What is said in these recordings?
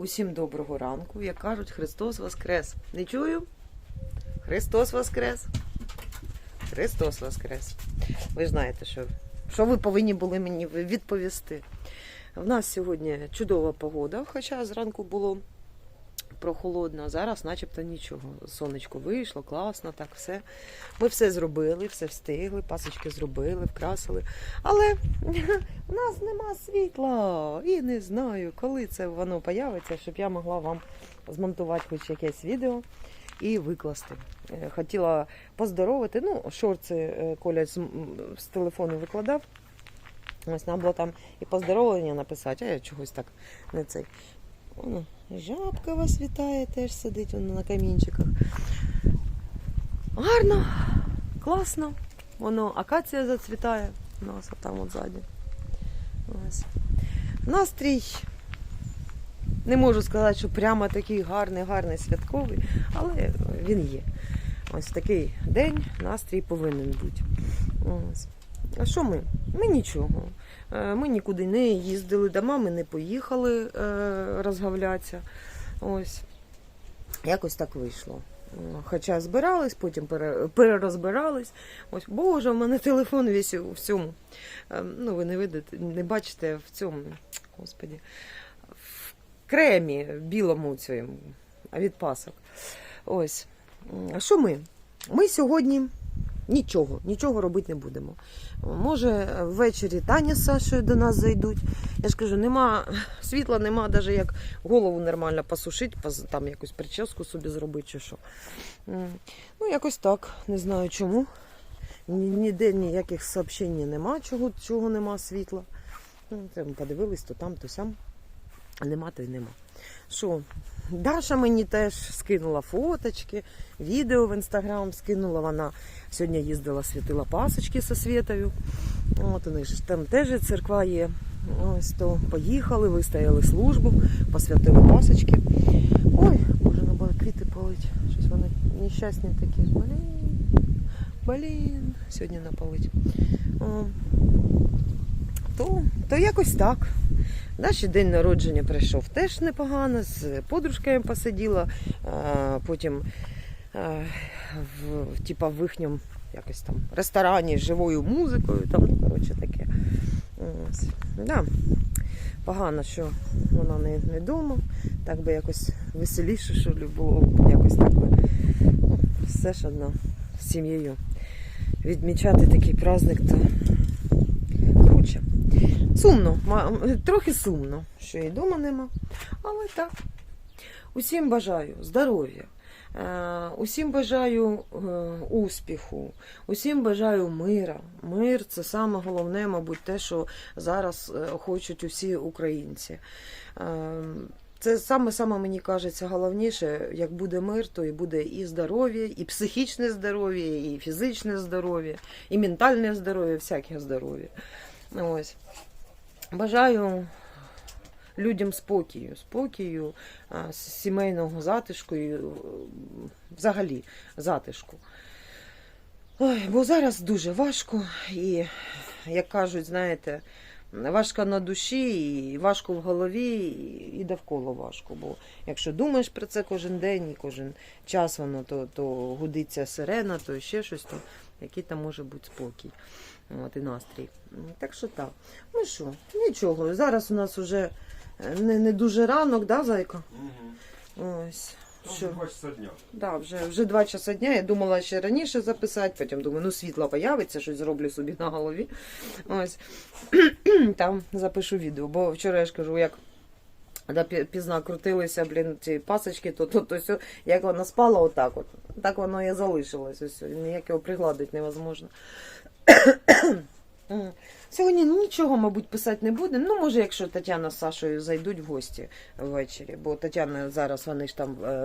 Усім доброго ранку. Як кажуть, Христос Воскрес. Не чую? Христос Воскрес. Христос Воскрес. Ви знаєте, що, що ви повинні були мені відповісти. В нас сьогодні чудова погода, хоча зранку було прохолодно, а зараз начебто нічого. Сонечко вийшло, класно, так все. Ми все зробили, все встигли, пасочки зробили, вкрасили. Але у нас нема світла. І не знаю, коли це воно появиться, щоб я могла вам змонтувати хоч якесь відео і викласти. Е, Хотіла поздоровити. Ну, шорти е, Коля з, з телефону викладав. Ось нам було там і поздоровлення написати, а я чогось так не цей. Воно, жабка вас вітає, теж сидить воно на камінчиках. Гарно, класно. Воно акація зацвітає у нас там ззаді. Настрій. Не можу сказати, що прямо такий гарний, гарний святковий, але він є. Ось такий день настрій повинен бути. Ось. А що ми? Ми нічого. Е, Ми нікуди не їздили, до мами не поїхали е, розгавлятися. Ось. Якось так вийшло. Хоча збирались, потім перерозбирались. Ось, боже, в мене телефон весь у всьому. Е, Ну, ви не видите, не бачите в цьому, господі, в кремі білому цьому від пасок. Ось. Що ми? Ми сьогодні нічого, нічого робити не будемо. Може, ввечері Таня з Сашою до нас зайдуть. Я ж кажу, нема світла, нема навіть як голову нормально посушити, там якусь прическу собі зробити чи що. Ну, якось так, не знаю чому. Ніде ніяких сообщень нема, чого, чого нема світла. Ну, подивились, то там, то сям. Нема, то й нема. Що? Даша мені теж скинула фоточки, відео в інстаграм скинула. Вона сьогодні їздила, святила пасочки зі Світою. От них ж там теж церква є. Ось то поїхали, вистояли службу, посвятили пасочки. Ой, боже, було квіти полить. Щось вони нещасні такі. Блін, блін, сьогодні напалить. То, то якось так. Наш день народження прийшов теж непогано, з подружкою посиділа, потім в, типа, в їхньому якось там ресторані з живою музикою, там, ну, коротше, таке. Да. Погано, що вона не, не вдома, так би якось веселіше, що ли, було, якось так би ну, все ж одно з сім'єю відмічати такий праздник, то круче. Сумно, трохи сумно, що і вдома нема. Але так. Усім бажаю здоров'я, е, усім бажаю е, успіху, усім бажаю мира. Мир це саме головне, мабуть, те, що зараз е, хочуть усі українці. Це саме саме мені кажеться головніше, як буде мир, то і буде і здоров'я, і психічне здоров'я, і фізичне здоров'я, і ментальне здоров'я, всяке здоров'я. Ось. Бажаю людям спокою, спокою, сімейного затишку і е, взагалі затишку. Ой, бо зараз дуже важко і, як кажуть, знаєте, важко на душі, і важко в голові, і- довкола важко. Бо якщо думаєш про це кожен день і кожен час, воно то, то гудиться сирена, то ще щось, то який там може бути спокій. От, і настрій. Так що так. Ну що, нічого. Зараз у нас уже е, не, не дуже ранок, да, зайка? Угу. Ось. Що? Що? Два часа дня. Да, вже, вже два часа дня. Я думала ще раніше записати, потім думаю, ну світло появиться, щось зроблю собі на голові. Ось. Там запишу відео. Бо вчора я ж кажу, як да, пізно крутилися, блін, ці пасочки, то, то, то все, як вона спала отак от. Так воно і залишилось. Ось, ніяк його пригладити невозможно. Сьогодні нічого, мабуть, писати не буде. Ну, може, якщо Тетяна з Сашою зайдуть в гості ввечері, бо Тетяна зараз вони ж там е,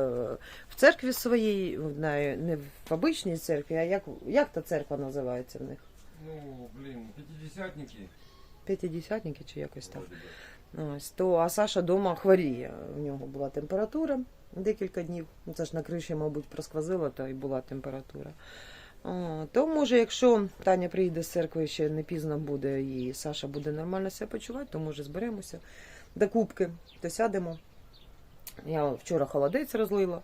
в церкві своїй, не, не в обичній церкві, а як, як та церква називається в них? Ну, блін, п'ятидесятники. П'ятидесятники чи якось так. Ось, то, а Саша вдома хворіє. У нього була температура декілька днів. Ну, Це ж на криші, мабуть, просквозило, то і була температура. То може, якщо Таня приїде з церкви, ще не пізно буде, і Саша буде нормально себе почувати, то може зберемося до кубки, то сядемо Я вчора холодець розлила.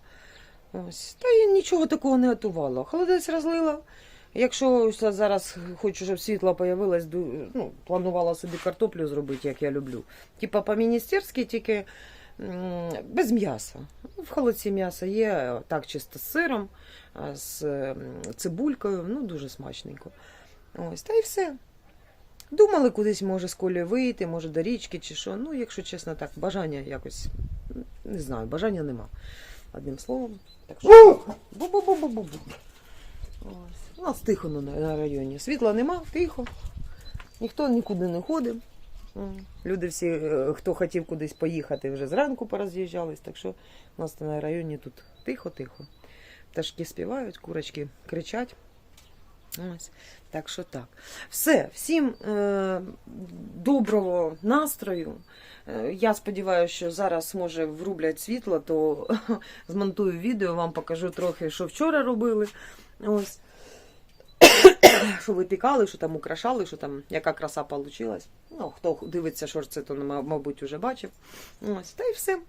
Ось. Та я нічого такого не готувала. Холодець розлила. Якщо зараз хочу, щоб світло появилось, ну, планувала собі картоплю зробити, як я люблю. Типа по-міністерськи, тільки без м'яса. В холодці м'ясо є, так чисто з сиром, з цибулькою, ну дуже смачненько. Ось, та й все. Думали кудись, може, з колі вийти, може до річки чи що. Ну, якщо чесно, так, бажання якось не знаю, бажання нема. Одним словом. Так що. Бу-бу-бу-бу-бу. У нас тихо на районі. Світла нема, тихо. Ніхто нікуди не ходить. Люди всі, е, хто хотів кудись поїхати, вже зранку пороз'їжджались. Так що у нас на районі тут тихо-тихо. Пташки співають, курочки кричать. Ось. Так що так. Все, всім е, доброго настрою. Е, Я сподіваюся, що зараз може врублять світло, то змонтую відео, вам покажу трохи, що вчора робили. Ось. Що випікали, що там украшали, що там, яка краса вийшла. Ну, хто дивиться шорти, то, мабуть, вже бачив. Ось, та й все.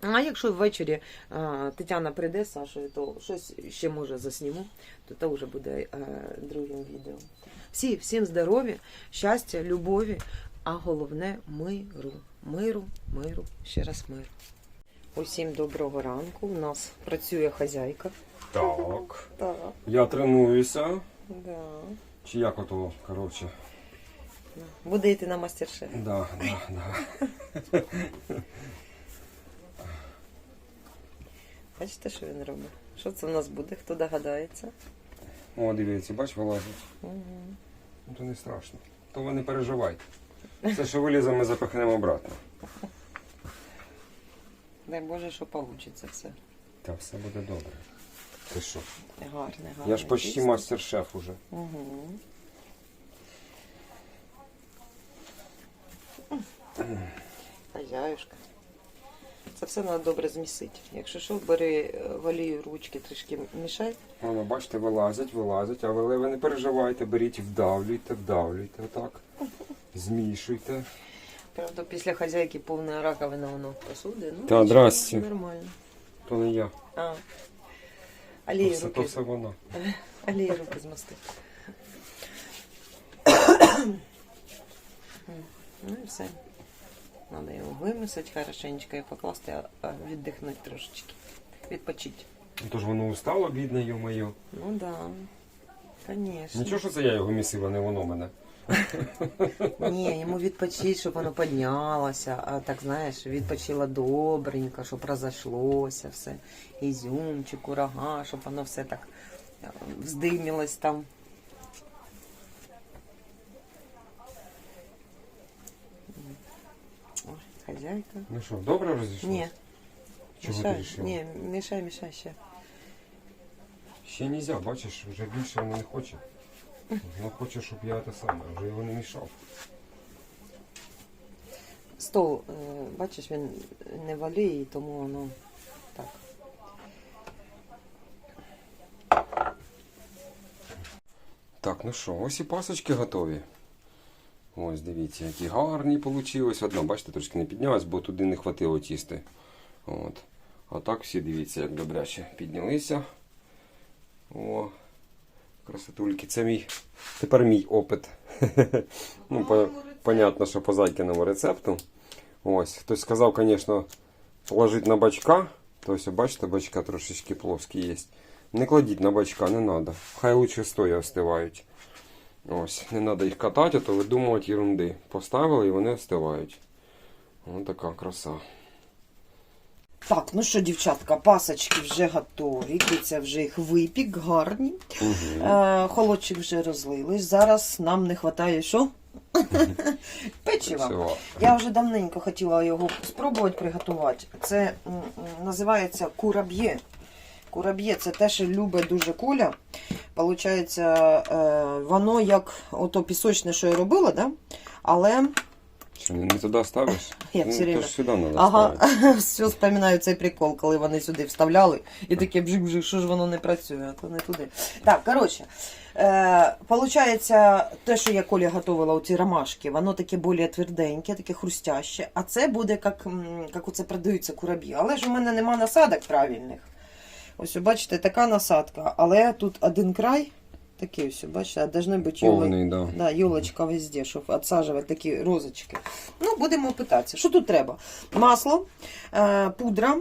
А якщо ввечері а, Тетяна прийде з Сашою, то щось ще може засніму, то це вже буде е, другим відео. Всі, всім здоров'я, щастя, любові, а головне миру. Миру, миру, ще раз миру. Усім доброго ранку. У нас працює хазяйка. Так. Так, Я тренуюся. Да. Чи як ото, коротше. Буде йти на мастер-шеф. Да, да, да. Бачите, що він робить? Що це в нас буде? Хто догадається? О, дивіться, бач, вилазить. Угу. Ну, то не страшно. То ви не переживайте. Все, що вилізе, ми запихнемо обратно. Дай Боже, що вийде все. Та все буде добре. Ти що? Гарне, гарне. Я ж почти мастер-шеф уже. Угу. Хазяюшка. Це все треба добре змісити. Якщо що, бери е, в олію ручки, трішки мішай. Воно, бачите, вилазять, вилазять, а ви, ви не переживайте, беріть вдавлюйте, вдавлюйте отак. Змішуйте. Правда, після хазяйки повна раковина воно посуди. Ну, Та, нічого, здрасте. Нормально. То не я. А. То руки, все воно. олії руки змасти. ну і все. Надо його вимісити хорошенечко і покласти, а- віддихнути трошечки. Відпочити. Ну, То ж воно устало, бідне, йо-моє. Ну да. Конечно. Нічого, що це я його місив, а не воно мене. Ні, йому відпочити, щоб воно піднялося, а так знаєш, відпочило добренько, щоб розійшлося все. Ізюмчик, курага, щоб воно все так е, вздимілось там. Ой, хазяйка. Ну що, добре розійшло? Ні, Чого ти мішай, рішила? ні, мішай, мішай ще. Ще нельзя, бачиш, вже більше воно не хоче. Воно хоче, щоб я те саме, вже його не мішав. Стол, е, бачиш, він не валіє, тому воно так. Так, ну що, ось і пасочки готові. Ось, дивіться, які гарні вийшли. Одна, бачите, трошки не піднялась, бо туди не хватило тісти. От. А так всі дивіться, як добряче піднялися. О, красотульки. Це мій. Тепер мій опит. ну, по, понятно, що по зайкиному рецепту. Ось, хтось сказав, звісно, положити на бачка. Тобто, бачите, бачка трошечки плоскі є. Не кладіть на бачка, не треба. Хай лучше стоя остивають. Ось, не треба їх катати, а то видумувати ерунди. Поставили і вони остивають. Ось така краса. Так, ну що, дівчатка, пасочки вже готові. Киця вже їх випік, гарні. Угу. Е, холодчик вже розлились. Зараз нам не вистачає що? Печива. Я вже давненько хотіла його спробувати приготувати. Це називається кураб'є. Кураб'є це те, що любить дуже куля. Получається, е, воно як ото пісочне, що я робила, да? але Що, не туди ставиш? Я ну, все то ж сюди треба Ага, ставити. все вспоминаю цей прикол, коли вони сюди вставляли, і таке бжик-бжик, що ж воно не працює, а то не туди. Так, коротше, е, получається, те, що я Колі готувала, оці ромашки, воно таке більш тверденьке, таке хрустяще, а це буде, як, м, як оце продаються курабі. Але ж у мене нема насадок правильних. Ось, бачите, така насадка, але тут один край, такий ось, бачите, а должны бути його- Повний, да. Да, елочка везде, щоб відсаджувати такі розочки. Ну, будемо питатися. Що тут треба? Масло, е, пудра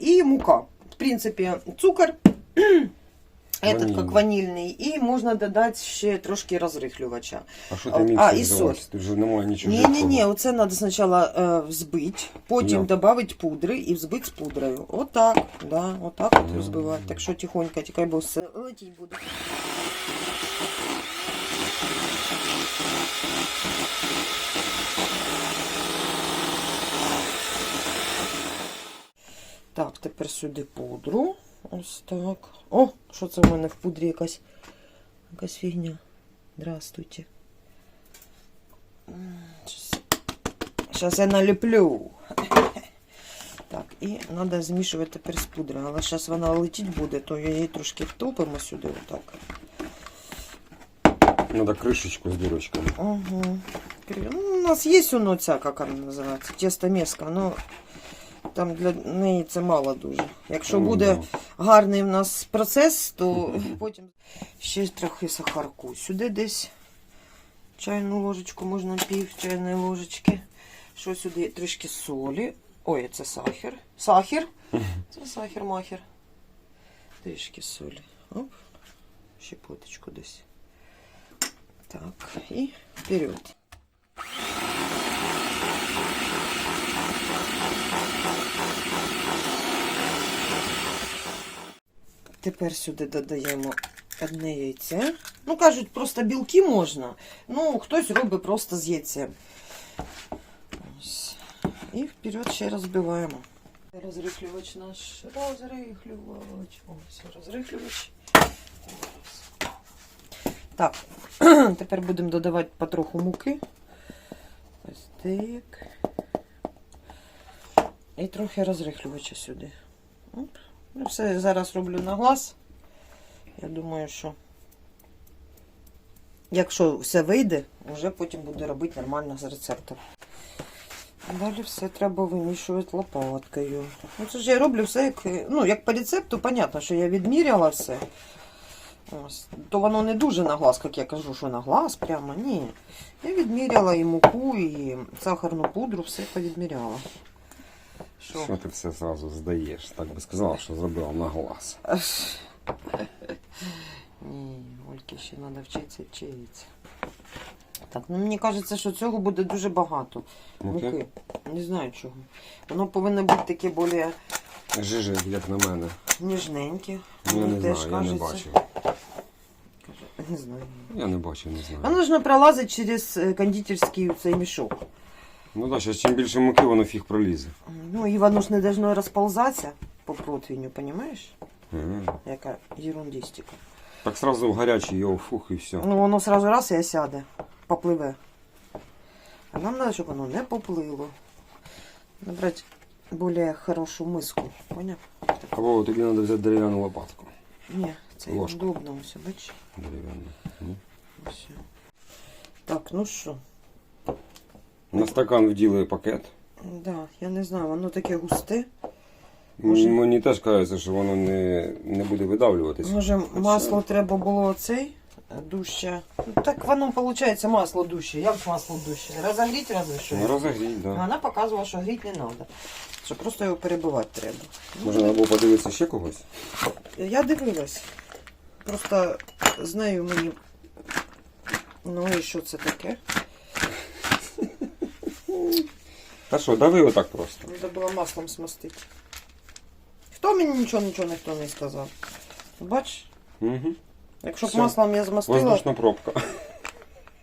і мука. В принципі, цукор. Этот Ванільний. як ванільний, і можна додати ще трошки розрихлювача. А що А, ти міксер а, і взялась? соль. Тут вже немає нічого. Ні, ні, ні, оце треба спочатку е, взбити, потім Як? додати пудри і взбити з пудрою. Отак, да, отак от Мгм. взбивати. Так що тихонько, тікай, бо все летіть буде. Так, тепер сюди пудру. Ось так. О, що це в мене в пудрі якась, якась фігня. Здравствуйте. Зараз я наліплю. Так, і треба змішувати тепер з пудрою. Але зараз вона летіть буде, то її трошки втопимо сюди. Отак. Треба кришечку з дірочками. Угу. Ну, у нас є воно ця, як вона називається, тестомеска, але там для неї це мало дуже. Якщо Ну, буде да. гарний в нас процес, то потім ще трохи сахарку. Сюди десь чайну ложечку, можна пів чайної ложечки. Що сюди трішки солі. Ой, це сахар. Сахар. Це сахар-махер. Трішки солі. Оп. Щепоточку десь. Так, і вперед. Тепер сюди додаємо одне яйце. Ну, кажуть, просто білки можна. Ну, хтось робить просто з яйцем. Ось. І вперед ще розбиваємо. Розрихлювач наш. Розрихлювач. Ось, розрихлювач. Так, тепер будемо додавати потроху муки. Ось так. І трохи розрихлювача сюди. Ну, все зараз роблю на глаз. Я думаю, що якщо все вийде, вже потім буду робити нормально з рецептом. Далі все треба вимішувати лопаткою. Ну, це ж я роблю все як, ну, як по рецепту, понятно, що я відміряла все. Ось. То воно не дуже на глаз, як я кажу, що на глаз прямо. Ні. Я відміряла і муку, і сахарну пудру, все повідміряла. Що? Що ти все зразу здаєш? Так би сказала, що зробила на глаз. Ні, Ольки ще треба вчитися вчитися. Так, ну мені кажеться, що цього буде дуже багато. Муки? Муки. Не знаю чого. Воно повинно бути таке більш Жижи, як на мене. ніжненьке. Я Мені не теж знаю, я не бачив. Не знаю. Я не бачив, не знаю. Воно ж не пролазить через е, кондитерський цей мішок. Ну так, зараз чим більше муки, воно фіг пролізе. Ну і воно ж не должно розползатися по противню, розумієш? Ага. Яка ерундистика. Так сразу в гарячий його фух і все. Ну воно сразу раз і сяде, попливе. А нам треба, щоб воно не поплило. Набрати більш хорошу миску. Поняв? Або тобі треба взяти дерев'яну лопатку. Ні, це Ложку. удобно все, бачиш? Ну. Так, ну що? На стакан вділи пакет. Да, я не знаю, воно таке густе. Може- М, Мені теж кажеться, що воно не, не буде видавлюватись. Може, масло треба було цей дужче. Ну, так воно виходить масло дужче. Як масло дужче? Розогріти разве що? Ну, розогріть, А да. Вона показувала, що гріти не треба. Що просто його перебивати треба. Може, треба було подивитися ще когось? Я дивилась. Просто з нею мені. Ну і що це таке? Та що, дави отак просто. Треба було маслом смастити. Хто мені нічого нічого ніхто не сказав? Бач, Угу. якщо б Все. маслом я змастила, Воздушна пробка.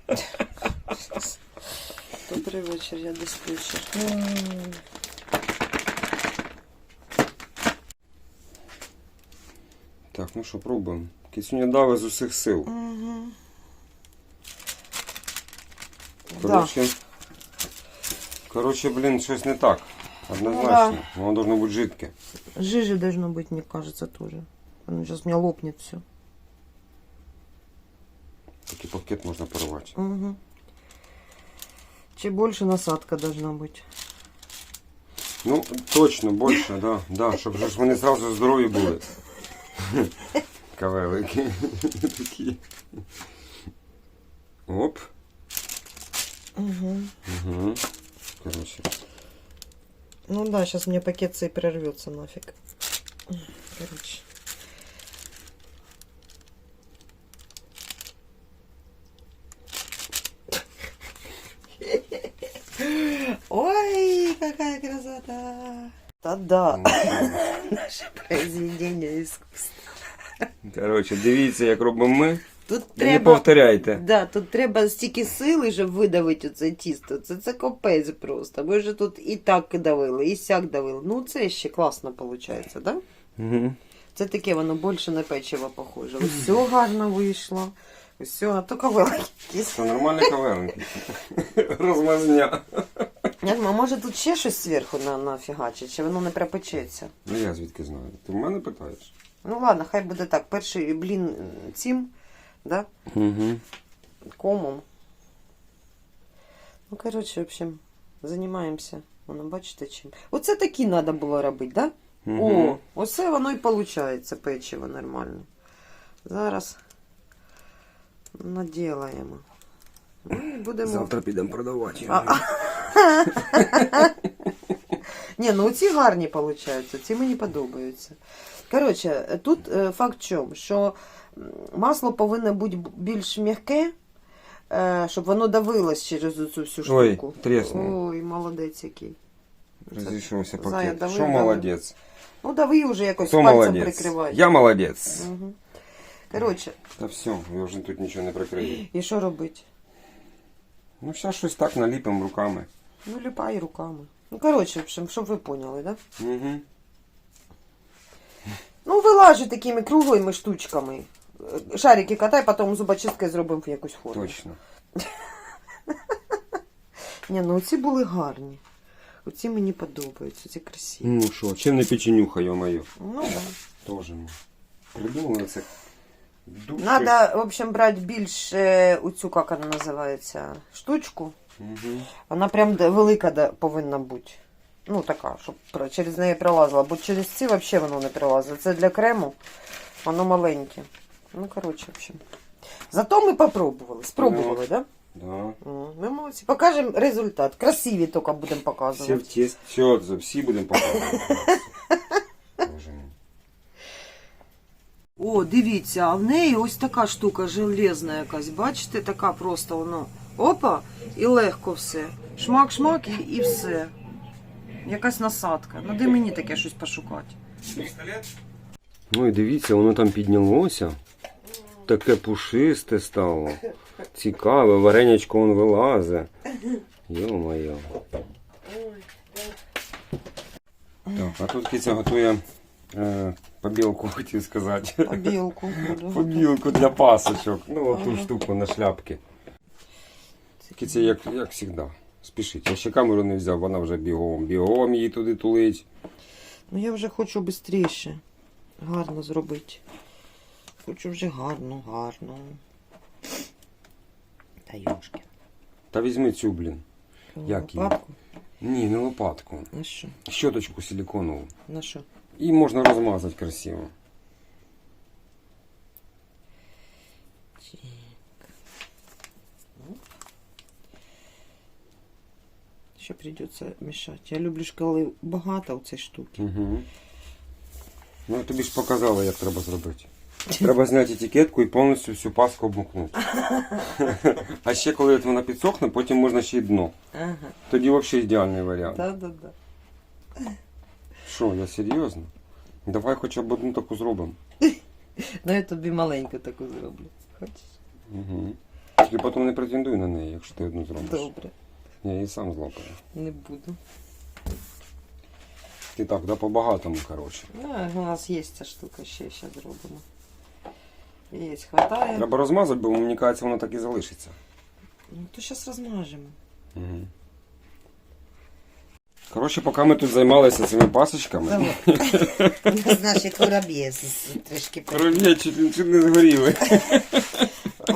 Добрий вечір, я диспетчер. М. Так, ну що, пробуємо. Кисюня дави з усіх сил. Да. Коротше, Коротше, блін, щось не так. Однозначно. Ну да. Воно должно бути жидке. Жижи должно быть, мне кажется, тоже. Оно сейчас у меня лопнет все. Такий пакет можна порвати. Угу. Чем больше насадка должна быть. Ну, точно, більше, да, да, щоб ж вони зразу здорові були. Кавелики. Такі. Оп. Угу. Угу. Короче. Ну да, сейчас мне пакет цей прорвется нафиг. Короче. Ой, какая красота! Да-да, наше произведение искусства. Коротше, дивіться, як робимо ми. Тут І не повторяйте. да, тут треба стільки сили, щоб видавити оце тісто. Це, це капець просто. Ми ж тут і так давили, і сяк давили. Ну це ще класно виходить, так? Да? Угу. Це таке, воно більше на печиво похоже. Все гарно вийшло. Все, а то кавелки. Це нормальний кавелинки. Розмазня. Я думаю, може тут ще щось зверху на, нафігачить, чи воно не припечеться. Ну я звідки знаю? Ти в мене питаєш? Ну ладно, хай буде так. Перший блін цим, да, Угу. комом. Ну, коротше, в общем, займаємося. Воно, бачите, чим. Оце такі треба було робити, да? О, оце воно і виходить, печиво нормально. Зараз наділаємо. Ну, і будемо. Завтра підемо продавати. А, Ні, ну ці гарні виходять, ці мені подобаються. Коротше, тут е, факт в чому, що м, масло повинно бути б- більш м'яке, е, щоб воно давилось через цю всю Ой, штуку. тріснув. Ой, молодець який. Розійшовся Зая, пакет. давай, Що давай. молодець? Ну, дави вже якось Хто пальцем молодець? прикривай. Я молодець. Угу. Коротше, Та все, я вже тут нічого не прикрию. і що робити? Ну, зараз щось так наліпимо руками. Ну, ліпай руками. Ну, коротше, в общем, щоб ви поняли, да? Угу. Ну, вилажу такими круглими штучками. Шарики катай, потім зубочисткою зробимо в якусь форму. Точно. Ні, ну оці були гарні. Оці мені подобаються, ці красиві. Ну що, чим не печенюха, йо-моє. Ну да. Тоже ми. Придумали це. Надо, в общем, брати більш е, оцю, як вона називається, штучку. Угу. Вона прям велика повинна бути. Ну, така, щоб через неї пролазила. Бо через ці взагалі воно не пролазить. Це для крему, воно маленьке. Ну, коротше, в общем. Зато ми попробували. Спробували, так? Да. Да? Ми молодці. Покажемо результат. Красиві тільки будемо показувати. в тесті. Все, всі будемо показувати. О, дивіться, а в неї ось така штука железна якась. Бачите, така просто воно. Опа, і легко все. Шмак-шмак і, і все. Якась насадка. Ну де мені таке щось пошукати? Ну і дивіться, воно там піднялося. Таке пушисте стало. Цікаве, варенячко он вилазе. Йо-моє. Так, а тут киця готує е, побілку, хотів сказати. Побілку. Побілку для пасочок. Ну, оту Ага. штуку на шляпки. Киця, як, як завжди, спішить. Я ще камеру не взяв, вона вже бігом. Бігом її туди тулить. Ну я вже хочу швидше. Гарно зробити. Хочу вже гарно, гарно. Та йошки. Та візьми цю, блін. Як її? Лопатку? Ні, не лопатку. На що? Щоточку силиконову. На що? І можна розмазати красиво. Ще придеться мішати. Я люблю ж коли багато у цієї штуки. Угу. Ну, я тобі ж показала, як треба зробити. Треба зняти етикетку і повністю всю паску обмокнути. А ще коли от вона підсохне, потім можна ще й дно. Ага. Тоді взагалі ідеальний варіант. Да, да, да. Що, я серйозно? Давай хоча б одну таку зробимо. Ну я тобі маленьку таку зроблю. Хочеш? Угу. Тільки потім не претендуй на неї, якщо ти одну зробиш. Добре. Я її сам злопаю. Не буду. Ти так, да по-багатому, коротше. А, у нас є ця штука, ще зараз зробимо. Є, хватає. Треба розмазати, бо мені кажеться, воно так і залишиться. Ну то зараз розмажемо. Угу. Коротше, поки ми тут займалися цими пасочками, Знаєш, як вороб'єз трішки. чуть, чуть не згоріли.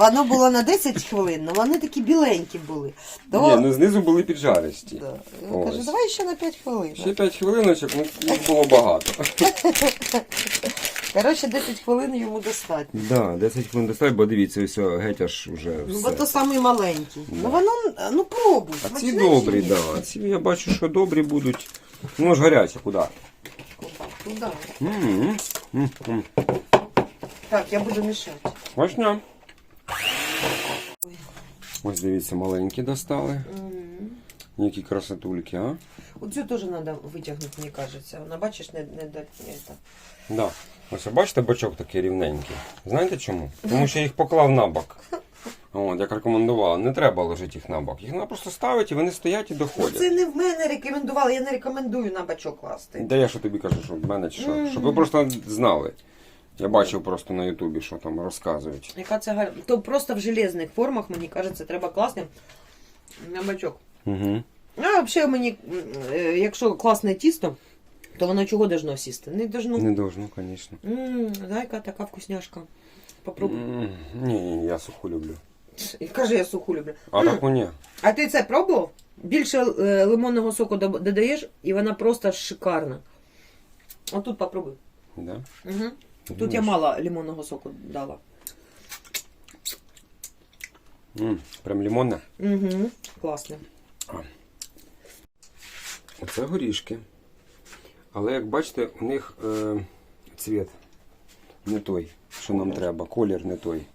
Воно було на 10 хвилин, але вони такі біленькі були. То... Ні, ну знизу були піджаристі. Да. Ось. Каже, давай ще на 5 хвилин. Ще 5 хвилиночок, ну їх було багато. Коротше, 10 хвилин йому достатньо. Да, 10 хвилин достатньо, бо дивіться, ось геть аж вже Ну, бо все. то самий маленький. Ну воно, ну пробуй. А ці смачне добрі, ні? да. Ці я бачу, що добрі будуть. Ну ж гарячі, куди? М-м. Так, я буду мішати. Смачня. Ось дивіться, маленькі достали. Які красотульки, а? Оцю теж треба витягнути, мені кажеться. Вона, бачиш, не, не, не, не так. Да. Ось бачите, бочок такий рівненький. Знаєте чому? Тому що я їх поклав на бок. От, як рекомендувала. Не треба ложити їх на бок. Їх треба просто ставити, і вони стоять і Ну, доходять. це не в мене рекомендували, я не рекомендую на бачок класти. Де я що тобі кажу, що в мене чи що? Мгм. Щоб ви просто знали. Я бачив просто на Ютубі, що там розказують. Яка це гарна. То просто в железних формах, мені кажеться, треба класти на бачок. Угу. А взагалі мені, е, якщо класне тісто, то воно чого должно сісти? Не должно. Не должно, звісно. Зайка, така вкусняшка. Попробуй. М, Ні, ні, я суху люблю. І каже, я суху люблю. А М, таку ні. А ти це пробував? Більше е, лимонного соку доб- додаєш, і вона просто шикарна. А тут попробуй. Да? Угу. Тут я мало лимонного соку дала. М, Прям лимонне. Угу. Класно. Оце горішки. Але як бачите, у них е, цвіт не той, що нам треба, колір не той.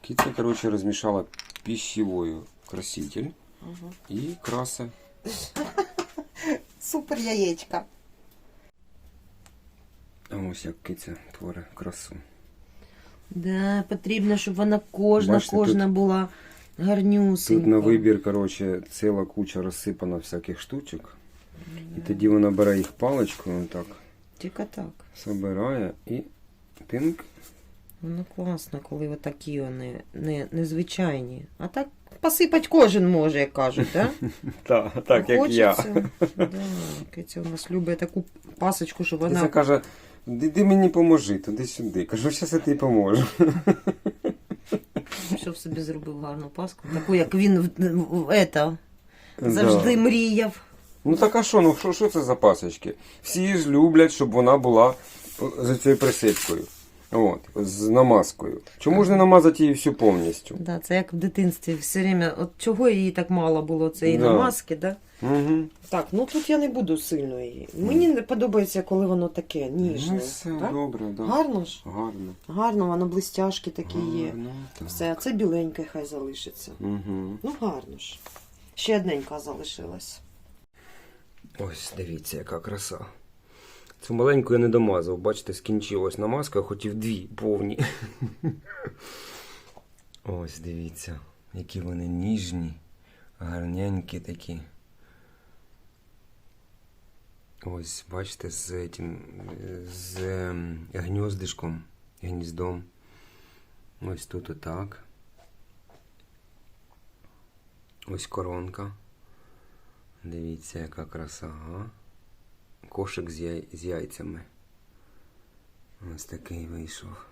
Кітка, коротше, розмішала пищевою краситель Угу. і краси. Супер яєчка. Ось як киця творить красу. Да, потрібно, щоб вона кожна, Бачите, кожна була гарнюсенька. Тут на вибір, коротше, ціла куча розсипана всяких штучок. І тоді вона бере їх паличкою, так, Тільки так. собирає і тинк. Воно класно, коли отакі вони не, незвичайні. А так посипать кожен може, як кажуть, да? Так, так як я. Хочеться. Да, Киця у нас любить таку пасочку, щоб Вона вона. каже, іди мені поможи, туди-сюди. Кажу, зараз я тобі поможу. Щоб собі зробив гарну паску. Таку, як він ета, завжди Да. мріяв. Ну так а що, ну що це за пасочки? Всі ж люблять, щоб вона була за цією присипкою. От, з намазкою. Чому ж не намазати її всю повністю? Да, це як в дитинстві все время. От чого її так мало було цієї Да. намазки, да? Угу. Так, ну тут я не буду сильно її. Мені не подобається, коли воно таке ніжне. Ну все так? добре, да. Гарно ж? Гарно. Гарно, воно блистяшки такі є. Гарно, так. Все, а це біленьке хай залишиться. Угу. Ну гарно ж. Ще одненька залишилась. Ось дивіться, яка краса. Цю маленьку я не домазав, бачите, скінчилась намазка, хотів дві повні. Ось дивіться, які вони ніжні, гарненькі такі. Ось, бачите, з, этим, з ем, гніздишком, гніздом. Ось тут отак. Ось коронка. Дивіться, яка краса. А? Кошик з, яй... з яйцями. Ось такий вийшов.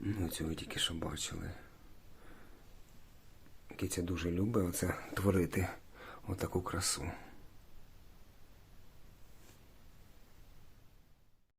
Ну, цього тільки що бачили. Киця дуже любить оце творити отаку красу.